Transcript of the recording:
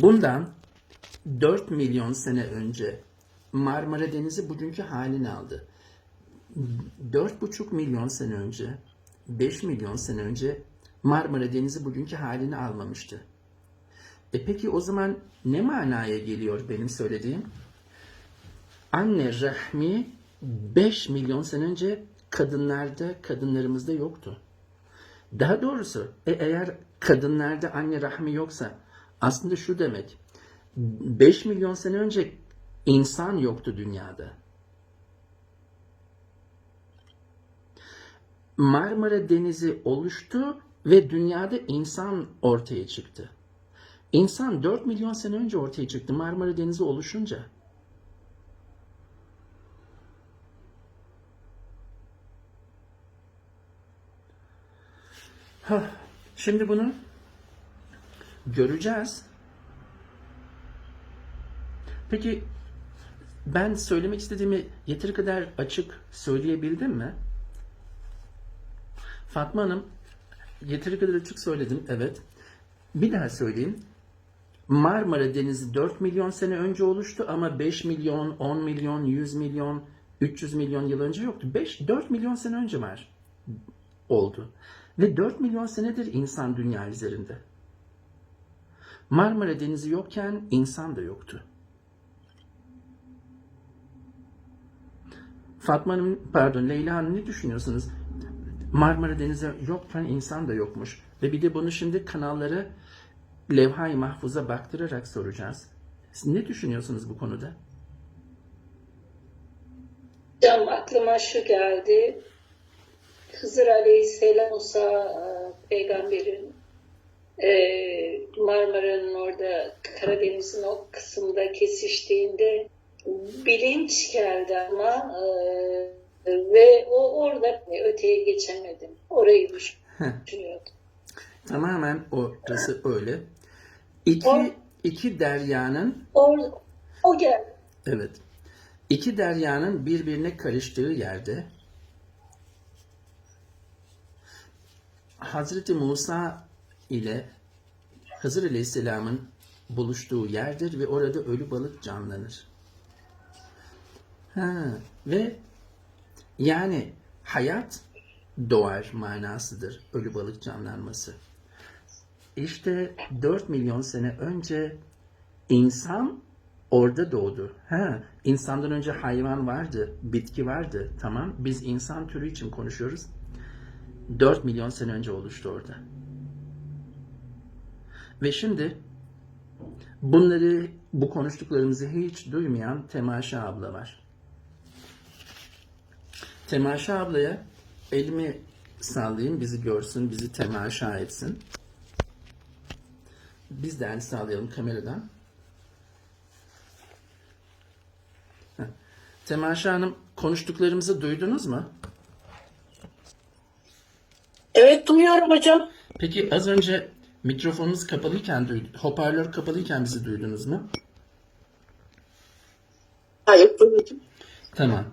Bundan 4 milyon sene önce Marmara Denizi bugünkü halini aldı. 4,5 milyon sene önce, 5 milyon sene önce Marmara Denizi bugünkü halini almamıştı. E peki o zaman ne manaya geliyor benim söylediğim? Anne rahmi 5 milyon sene önce kadınlarda, kadınlarımızda yoktu. Daha doğrusu e, eğer kadınlarda anne rahmi yoksa aslında şu demek 5 milyon sene önce insan yoktu dünyada. Marmara Denizi oluştu ve dünyada insan ortaya çıktı. İnsan 4 milyon sene önce ortaya çıktı Marmara Denizi oluşunca. Şimdi bunu göreceğiz. Peki ben söylemek istediğimi yeteri kadar açık söyleyebildim mi? Fatma Hanım yeteri kadar açık söyledim evet. Bir daha söyleyeyim. Marmara Denizi 4 milyon sene önce oluştu ama 5 milyon, 10 milyon, 100 milyon, 300 milyon yıl önce yoktu. 5, 4 milyon sene önce var oldu. Ve 4 milyon senedir insan dünya üzerinde. Marmara Denizi yokken insan da yoktu. Fatma Hanım, pardon Leyla Hanım ne düşünüyorsunuz? Marmara Denizi yokken insan da yokmuş. Ve bir de bunu şimdi kanallara levha-i mahfuza baktırarak soracağız. Siz ne düşünüyorsunuz bu konuda? Hocam aklıma şu geldi. Hızır Aleyhisselam Musa e, peygamberin Marmara'nın orada Karadeniz'in o kısımda kesiştiğinde bilinç geldi ama e, ve o orada öteye geçemedim. Orayı düşünüyordum. Tamamen orası öyle. İki, O- iki deryanın Or, o geldi. Evet. İki deryanın birbirine karıştığı yerde Hazreti Musa ile Hızır Aleyhisselam'ın buluştuğu yerdir ve orada ölü balık canlanır. Ha, ve yani hayat doğar manasıdır ölü balık canlanması. İşte 4 milyon sene önce İnsan orada doğdu. Ha, insandan önce hayvan vardı, bitki vardı. Tamam, biz insan türü için konuşuyoruz. 4 milyon sene önce oluştu orada. Ve şimdi bunları, bu konuştuklarımızı hiç duymayan Temaşa abla var. Temaşa ablaya elimi sallayayım, bizi görsün, bizi temaşa etsin. Biz de el sağlayalım kameradan. Heh. Temaşa Hanım konuştuklarımızı duydunuz mu? Evet duyuyorum hocam. Peki az önce mikrofonumuz kapalıyken, duyd- hoparlör kapalıyken bizi duydunuz mu? Hayır duymadım. Tamam.